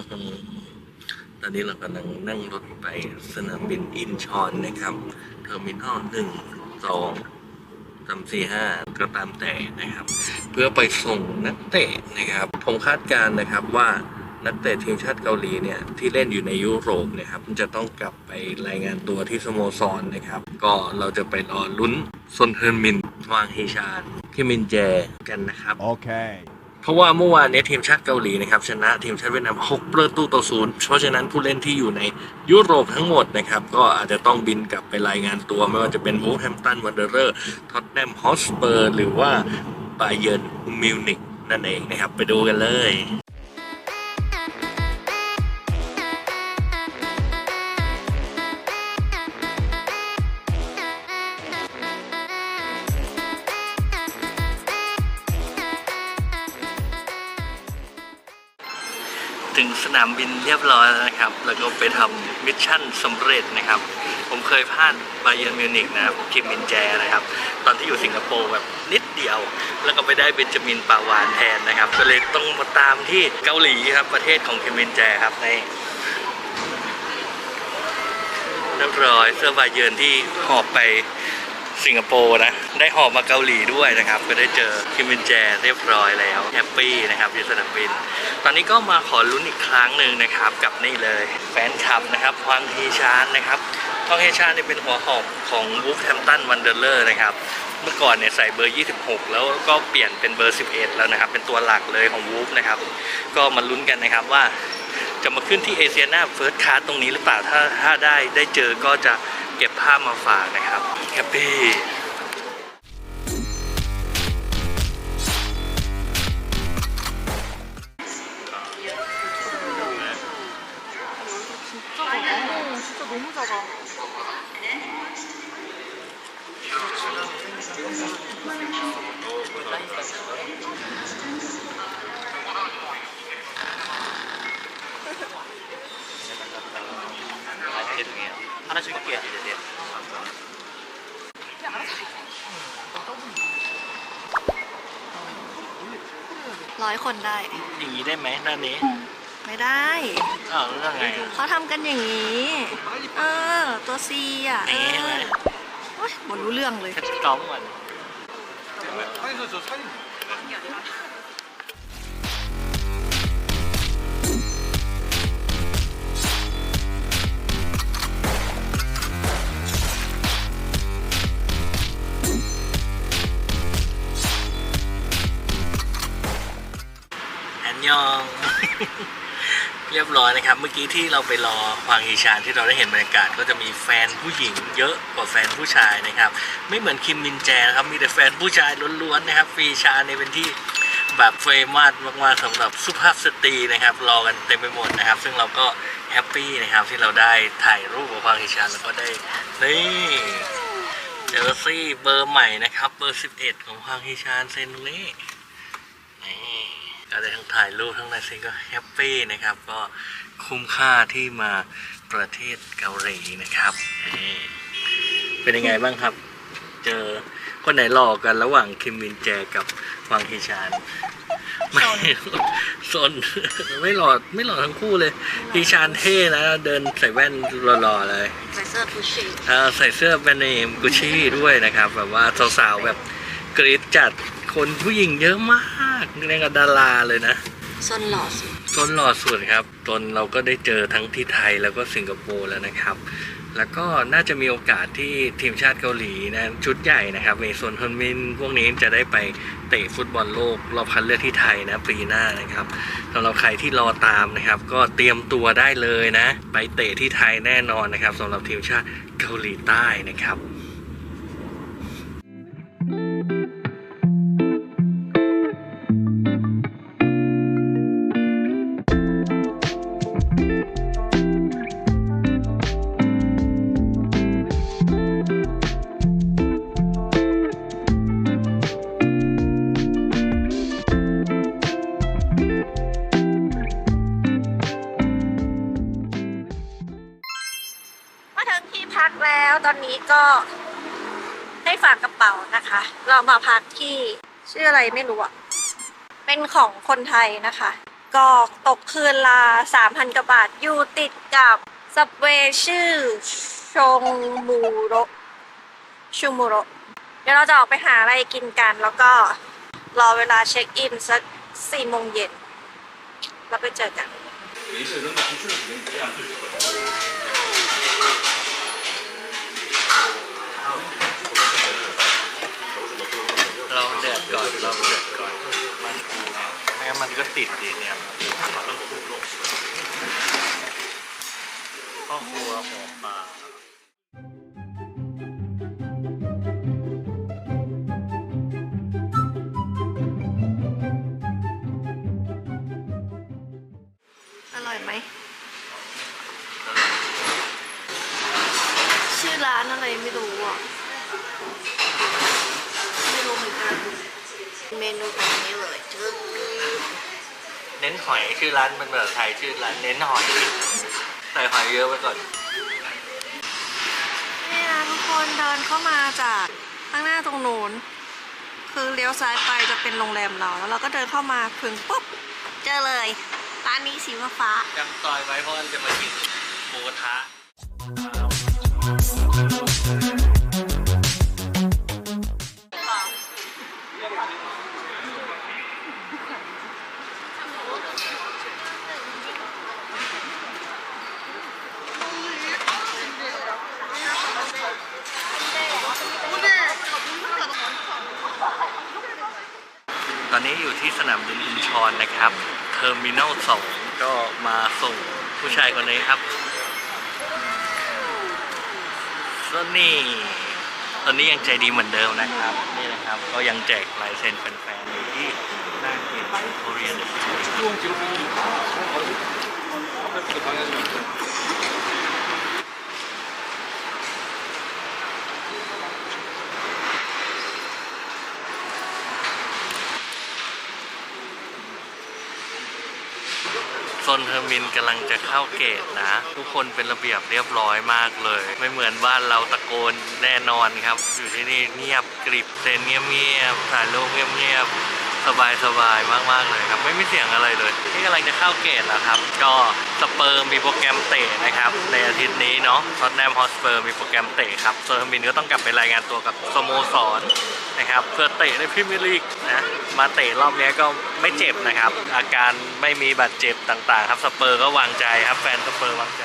อฮึตอนนี้เรากำลังนั่งรถไปสนามบินอินชอนนะครับ เทอร์มินอลหนึ่งสองสามสี่ห้าก็ตามแต่นะครับ เพื่อไปส่งนักเตะนะครับ ผมคาดการณ์นะครับว่านักเตะทีมชาติเกาหลีเนี่ยที่เล่นอยู่ในยุโรปนะครับจะต้องกลับไปรายงานตัวที่สโมสรนนะครับ ก็เราจะไปรอลุ้นซนเทิร์นมินวางเฮชานคิมินแจกันนะครับ Okay. เเพราะว่าเมื่อวานเนี้ทีมชาติเกาหลีนะครับชนะทีมชาติเวียดนาม6ประตูต่อศูนย์เพราะฉะนั้นผู้เล่นที่อยู่ในยุโรปทั้งหมดนะครับก็อาจจะต้องบินกลับไปรายงานตัว ไม่ว่าจะเป็นวูฟแฮมตันวันเดอร์เรอร์ท็อตแนมฮอสเปอร์หรือว่าบาเยิร์นมิวนิกนั่นเองนะครับไปดูกันเลย ถึงสนามบินเรียบร้อยแล้วนะครับ แล้วก็ไปทำมิชชั่นสำเร็จนะครับ ผมเคยพลาดบาเยิร์นมิวนิกนะครับคิมมินแจนะครับ ตอนที่อยู่สิงคโปร์แบบนิดเดียว แล้วก็ไปได้เบนจามินปาวานแทนนะครับ ก็เลยต้องมาตามที่เกาหลีครับประเทศของคิมมินแจครับในเรียบร้อยเสื้อบาเยิร์นที่หอบไป สิงคโปร์นะ ได้หอบมาเกาหลีด้วยนะครับ ก็ได้เจอคิมมินแจเรียบร้อยแล้วแฮปปี้นะครับที่สนามบิน ตอนนี้ก็มาขอลุ้นอีกครั้งหนึ่งนะครับกับนี่เลยแฟนคลับนะครับฮวางเฮชานนะครับฮวางเฮชานเนี่ยเป็นหัวหอกของวูฟแฮมตันวันเดอร์เลอร์นะครับเมื่อก่อนเนี่ยใส่เบอร์ 26 แล้วก็เปลี่ยนเป็นเบอร์ 11 แล้วนะครับ เป็นตัวหลักเลยของวูฟนะครับ ก็มาลุ้นกันนะครับว่า จะมาขึ้นที่เอเชียนาเฟิร์สคาร์ตรงนี้หรือเปล่าถ้าถ้าได้ได้เจอก็จะเก็บภาพมาฝากนะครับแฮปปี้ คนได้ อย่างนี้ได้ไหมด้านนี้ไม่ได้อ้าวแล้วยังไงอะเขาทำกันอย่างนี้ เออ ตัวซีอะเอนี่อเลยโอ๊ยหมดรู้เรื่องเลยก้องมัน อันยอง เรียบร้อยนะครับ เมื่อกี้ที่เราไปรอควางฮีชานที่เราได้เห็นบรรยากาศก็จะมีแฟนผู้หญิงเยอะกว่าแฟนผู้ชายนะครับ ไม่เหมือนคิมมินแจนะครับ มีแต่แฟนผู้ชายล้วนๆนะครับฟีชานเนี่เป็นที่แบบเฟรมัสมากๆสำหรับสุภาพสตรีนะครับ รอกันเต็มไปหมดนะครับ ซึ่งเราก็แฮปปี้นะครับที่เราได้ถ่ายรูปกับควางฮีชานแล้วก็ได้นี่เจอซี่เบอร์ใหม่นะครับ เบอร์ 11 ของควางฮีชานเซนตรงนี้นี่ ก็ได้ทั้งถ่ายรูปทั้งในซิงก็แฮปปี้นะครับ ก็คุ้มค่าที่มาประเทศเกาหลีนะครับนี่เป็นยังไงบ้างครับ เจอคนไหนหลอกกันระหว่างคิมมินแจกับวังฮีชานไม่สนไม่หลอดไม่หลอดทั้งคู่เลยฮีชานเท่นะ เดินใส่แว่นหล่อๆเลย ใส่เสื้อกุชชี่อ่าใส่เสื้อแบรนด์เนมกุชชี่ด้วยนะครับ แบบว่าสาวๆแบบกรีดจัด คนผู้หญิงเยอะมากเรียกกับดาราเลยนะส้นหล่อสุดตนหล่อสุดครับตนเราก็ได้เจอทั้งที่ไทยแล้วก็สิงคโปร์แล้วนะครับ แล้วก็น่าจะมีโอกาสที่ทีมชาติเกาหลีนะชุดใหญ่นะครับในโซนฮอนมินพวกนี้จะได้ไปเตะฟุตบอลโลกรอบคัดเลือกที่ไทยนะปีหน้านะครับสำหรับใครที่รอตามนะครับ ก็เตรียมตัวได้เลยนะ ไปเตะที่ไทยแน่นอนนะครับสำหรับทีมชาติเกาหลีใต้นะครับ มาพักที่ชื่ออะไรไม่รู้อะเป็นของคนไทยนะคะ ก็ตกคืนละ3,000กว่าบาท อยู่ติดกับซับเวชื่อชงมูโรชูมูโรเดี๋ยวเราจะออกไปหาอะไรกินกัน แล้วก็รอเวลาเช็คอินสัก4โมงเย็นแล้วไปเจอกัน เราเดือดก่อนเราเดือดก่อน มันไม่งั้นมันก็ติดดีเนี่ยานเป็นภาษาไทยชื่อร้านเน้นหอยใส่หอยเยอะไว้ก่อนนี่นะทุกคนเดินเข้ามาจากข้างหน้าตรงนู้นคือเลี้ยวซ้ายไปจะเป็นโรงแรมเราแล้วเราก็เดินเข้ามาพึงปุ๊บเจอเลยร้านนี้สีฟ้าจำซอยไว้เพราะว่าจะมากินหมูกระทะ ที่สนามบินอินชอนนะครับเทอร์มินอลสองก็มาส่งผู้ชายคนนี้ครับสนนี่ตอนนี้ยังใจดีเหมือนเดิมนะครับ นี่นะครับก็ยังแจกลายเซ็นแฟนๆอยู่ที่หน้าเกตโคเรียนโซนเทอร์ มินกำลังจะเข้าเกตนะ ทุกคนเป็นระเบียบเรียบร้อยมากเลย ไม่เหมือนบ้านเราตะโกนแน่นอนครับ อยู่ที่นี่เงียบกริบเซนเงียบๆถ่ายรูปเงียบๆ สบายๆมากๆเลยครับ ไม่มีเสียงอะไรเลยที่กำลังจะเข้าเกตแล้วครับ ก็สเปอร์มีโปรแกรมเตะนะครับ ในอาทิตย์นี้เนาะท็อตแนมฮอสเปอร์มีโปรแกรมเตะครับโซนเทอร์มินก็ต้องกลับไปรายงานตัวกับสโมสรนะครับเพื่อเตะในพรีเมียร์ลีกนะมาเตะรอบนี้ก็ไม่เจ็บนะครับ อาการไม่มีบาดเจ็บต่างๆ ครับสเปอร์ก็วางใจครับแฟนสเปอร์วางใจ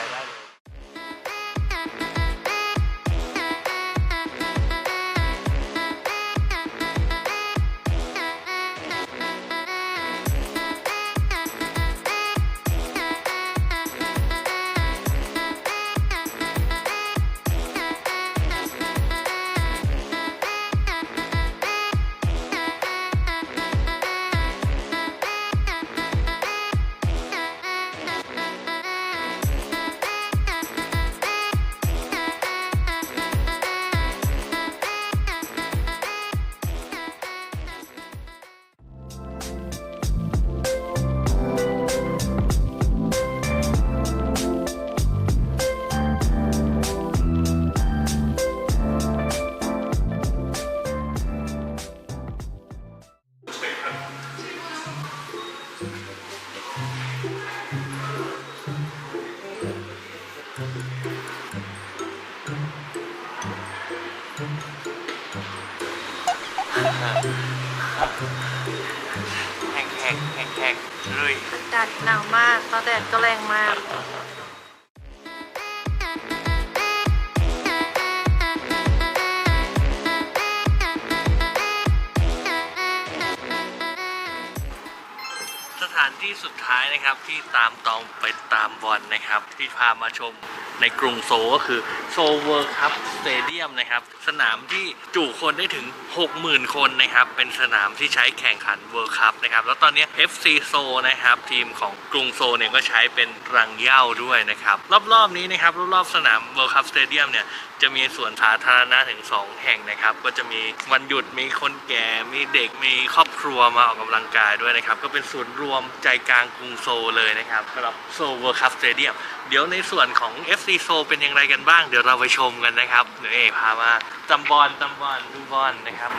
สถานที่สุดท้ายนะครับที่ตามตองไปตามบอลนะครับ ที่พามาชม ในกรุงโซก็คือโซเวิร์คัพสเตเดียมนะครับ สนามที่จุคนได้ถึง 60,000 คนนะครับ เป็นสนามที่ใช้แข่งขันเวิร์คัพนะครับ แล้วตอนนี้ FC โซนะครับ ทีมของกรุงโซเนี่ยก็ใช้เป็นรังเหย้าด้วยนะครับ รอบๆนี้นะครับ รอบๆสนามเวิร์คัพสเตเดียมเนี่ยจะมีสวนสาธารณะถึง 2 แห่งนะครับ ก็จะมีวันหยุดมีคนแก่มีเด็กมีครอบครัวมาออกกำลังกายด้วยนะครับ ก็เป็นศูนย์รวมใจกลางกรุงโซเลยนะครับสำหรับโซเวิร์คัพสเตเดียมเดี๋ยวในส่วนของ FC ซีโซเป็นอย่างไรกันบ้าง เดี๋ยวเราไปชมกันนะครับเดี๋ยวเอพามาจำบอลจำบอลดูบอลนะครับ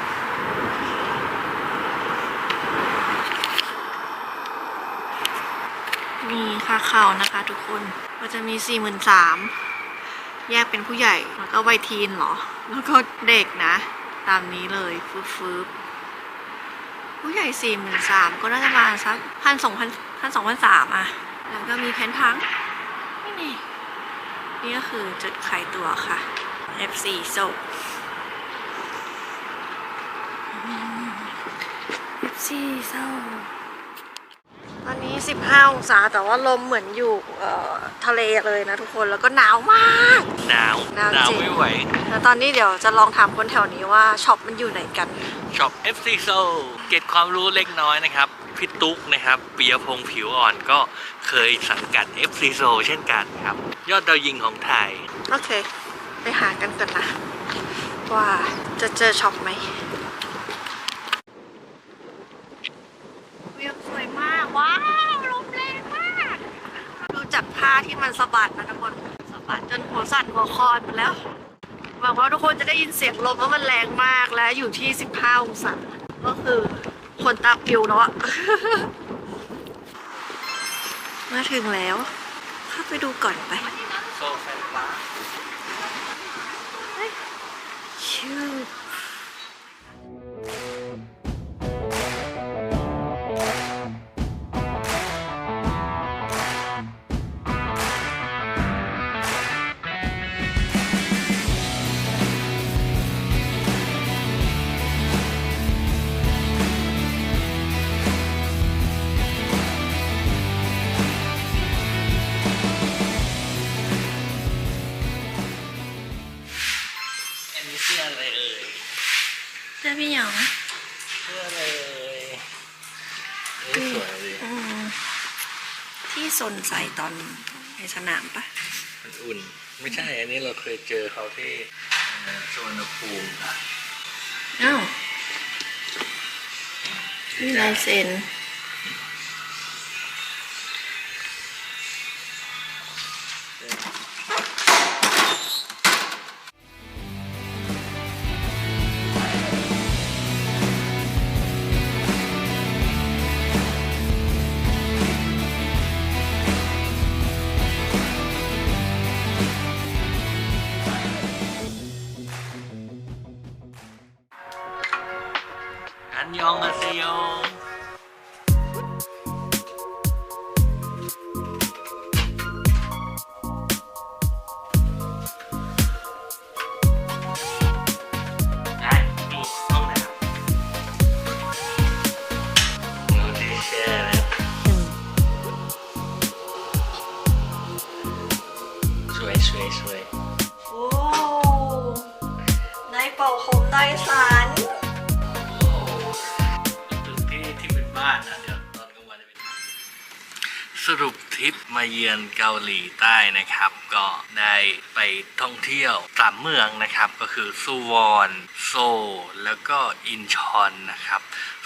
นค่าเข้านะคะทุกคนก็จะมีสี่หมื่นสามแยกเป็นผู้ใหญ่ แล้วก็วัยทีนเหรอ แล้วก็เด็กนะ ตามนี้เลยฟืบฟืบผู้ใหญ่สี่หมื่นสามก็น่าจะมาสักพันสองพันพันสองพันสามอะแล้วก็มีแผนพังนี่ นี่นี่ก็คือจุดขายตั๋วค่ะ F4 โซ F4 โซตอนนี้ 15 องศาแต่ว่าลมเหมือนอยู่เอ่อทะเลเลยนะทุกคนแล้วก็หนาวมากหนาวหนาวหนาวจริง ไม่ไหวแล้วตอนนี้เดี๋ยวจะลองถามคนแถวนี้ว่าช็อปมันอยู่ไหนกัน ช็อป FC Soul เก็บความรู้เล็กน้อยนะครับ พี่ตุ๊กนะครับปียพงษ์ผิวอ่อนก็เคยสังกัด FC Soul เช่นกันครับ ยอดดาวยิงของไทย โอเค ไปหากันก่อนนะ ว่าจะเจอช็อปไหมวิวสวยมาก ว้าวลมแรงมากดูจากผ้าที่มันสะบัดนะทุกคนสะบัดจนหัวสั่นหัวคอนหมดแล้วหวังว่าทุกคนจะได้ยินเสียงลมว่ามันแรงมากและอยู่ที่ 15 องศาก็คือค นตาปิวแล้วอะมาถึงแล้ว เข้าไปดูก่อนไปโซแฟนฟ้าชื่ออั นใส่ตอนในสนามปะมันอุ่น ไม่ใช่ อันนี้เราเคยเจอเขาที่เอ่อสวนภูมิค่ะอ้าวมีลายเซ็น อันยองอาเซโยได้ดูห้องน้ำดูดีแช่นะสวยสวยสวยโอ้ได้เป่าผมได้สันตึ สรุปทริปมาเยือนเกาหลีใต้นะครับ ก็ได้ไปท่องเที่ยวสามเมืองนะครับ ก็คือซูวอนโซลแล้วก็อินชอนนะครับ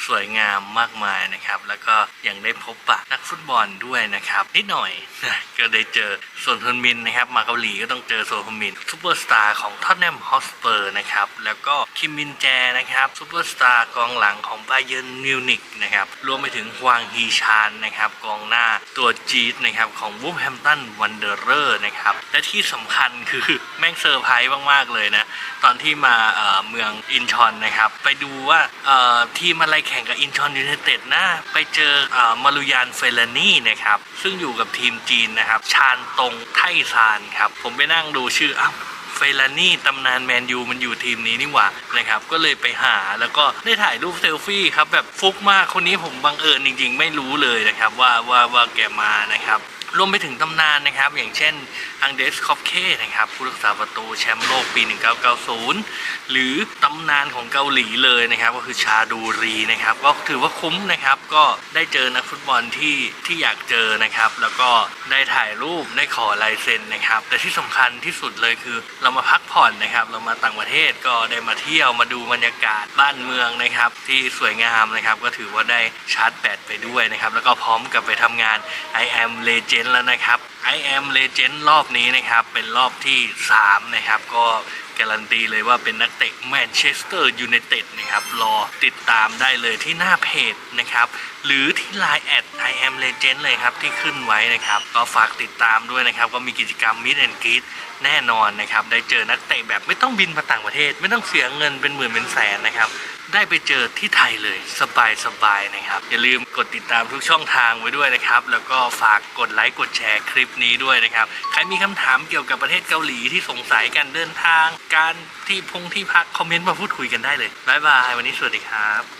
สวยงามมากมายนะครับ แล้วก็ยังได้พบปะนักฟุตบอลด้วยนะครับ นิดหน่อยนะก็ได้เจอโซนฮุนมินนะครับ มาเกาหลีก็ต้องเจอโซนฮุนมินซูเปอร์สตาร์ของท็อตแนมฮอสเปอร์นะครับ แล้วก็คิมมินแจนะครับซูเปอร์สตาร์กองหลังของบาเยิร์นมิวนิกนะครับรวมไปถึงฮวางฮีชานนะครับกองหน้าตัวจีดนะครับของวูฟแฮมตันวันเดอร์เรอร์นะครับและที่สำคัญคือแม่งเซอร์ไพรส์มากๆเลยนะ ตอนที่มาเมืองอินชอนนะครับ ไปดูว่าเอ่อทีมอะไรแข่งกับอินชอนยูไนเต็ดนะ ไปเจอมารุยานเฟลานี่นะครับ ซึ่งอยู่กับทีมจีนนะครับ ชานตรงไทซานครับ ผมไปนั่งดูชื่ออ้าวเฟลานี่ตำนานแมนยูมันอยู่ทีมนี้นี่หว่านะครับ ก็เลยไปหาแล้วก็ได้ถ่ายรูปเซลฟี่ครับ แบบฟุกมากคนนี้ผมบังเอิญจริง ๆ ไม่รู้เลยนะครับ ว่าว่าว่าแกมานะครับ รวมไปถึงตำนานนะครับ อย่างเช่นอังเดสคอปเคนะครับ ผู้รักษาประตูแชมป์โลกปี 1990 หรือตำนานของเกาหลีเลยนะครับ ก็คือชาดูรีนะครับ ก็ถือว่าคุ้มนะครับ ก็ได้เจอนักฟุตบอลที่ที่อยากเจอนะครับ แล้วก็ได้ถ่ายรูปได้ขอลายเซ็นนะครับ แต่ที่สำคัญที่สุดเลยคือ เรามาพักผ่อนนะครับ เรามาต่างประเทศก็ได้มาเที่ยวมาดูบรรยากาศบ้านเมืองนะครับ ที่สวยงามนะครับ ก็ถือว่าได้ชาร์จแบตไปด้วยนะครับ แล้วก็พร้อมกับไปทำงาน I am Legend แล้วนะครับ I am Legend รอบนี้นะครับ เป็นรอบที่ 3 นะครับ ก็การันตีเลยว่าเป็นนักเตะแมนเชสเตอร์ยูไนเต็ดนะครับ รอติดตามได้เลยที่หน้าเพจนะครับหรือที่ Line แอด I am legend เลยครับที่ขึ้นไว้นะครับ ก็ฝากติดตามด้วยนะครับ ก็มีกิจกรรม Meet and Greet แน่นอนนะครับ ได้เจอนักเตะแบบไม่ต้องบินมาต่างประเทศ ไม่ต้องเสียเงินเป็นหมื่นเป็นแสนนะครับ ได้ไปเจอที่ไทยเลยสบายสบายๆนะครับ อย่าลืมกดติดตามทุกช่องทางไว้ด้วยนะครับ แล้วก็ฝากกดไลค์กดแชร์คลิปนี้ด้วยนะครับ ใครมีคำถามเกี่ยวกับประเทศเกาหลีที่สงสัยการเดินทาง การที่พงที่พักคอมเมนต์มาพูดคุยกันได้เลยบายบายวันนี้สวัสดีครับ